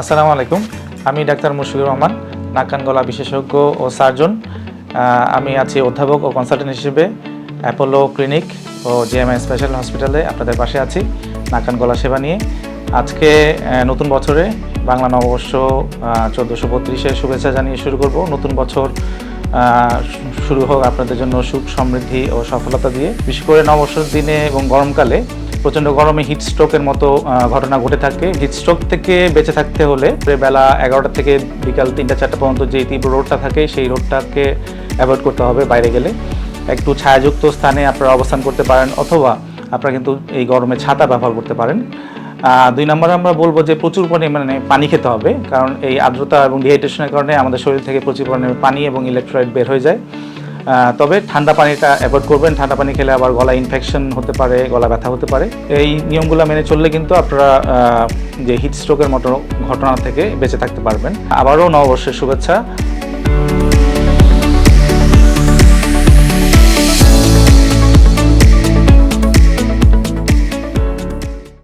আসসালামু আলাইকুম। আমি ডাক্তার মুশফিকুর রহমান নাক কান গলা বিশেষজ্ঞ ও সার্জন। আমি আছি অধ্যাপক ও কনসালটেন্ট হিসেবে অ্যাপোলো ক্লিনিক ও জিএমআই স্পেশাল হসপিটালে আপনাদের পাশে আছি নাকান গলা সেবা নিয়ে। আজকে নতুন বছরে বাংলা নববর্ষ চোদ্দোশো বত্রিশে শুভেচ্ছা জানিয়ে শুরু করব। নতুন বছর শুরু হোক আপনাদের জন্য সুখ সমৃদ্ধি ও সফলতা দিয়ে। বিশেষ করে নববর্ষের দিনে এবং গরমকালে প্রচণ্ড গরমে হিট স্ট্রোকের মতো ঘটনা ঘটে থাকে। হিট স্ট্রোক থেকে বেঁচে থাকতে হলে বেলা এগারোটা থেকে বিকাল তিনটা, চারটা পর্যন্ত যে তীব্র রোডটা থাকে, সেই রোডটাকে অ্যাভয়েড করতে হবে বাইরে গেলে। একটু ছায়াযুক্ত স্থানে আপনারা অবস্থান করতে পারেন, অথবা আপনারা কিন্তু এই গরমে ছাতা ব্যবহার করতে পারেন। দুই নম্বরে আমরা বলব যে প্রচুর পরিমাণে পানি খেতে হবে, কারণ এই আর্দ্রতা এবং ডিহাইড্রেশনের কারণে আমাদের শরীর থেকে প্রচুর পরিমাণে পানি এবং ইলেকট্রোলাইট বের হয়ে যায়। তবে ঠান্ডা পানিটা অ্যাভয়েড করবেন। ঠান্ডা পানি খেলে আবার গলা ইনফেকশন হতে পারে, গলা ব্যথা হতে পারে। এই নিয়মগুলো মেনে চললে কিন্তু আপনারা যে হিট স্ট্রোকের মতো ঘটনা থেকে বেঁচে থাকতে পারবেন। আবারও নববর্ষের শুভেচ্ছা।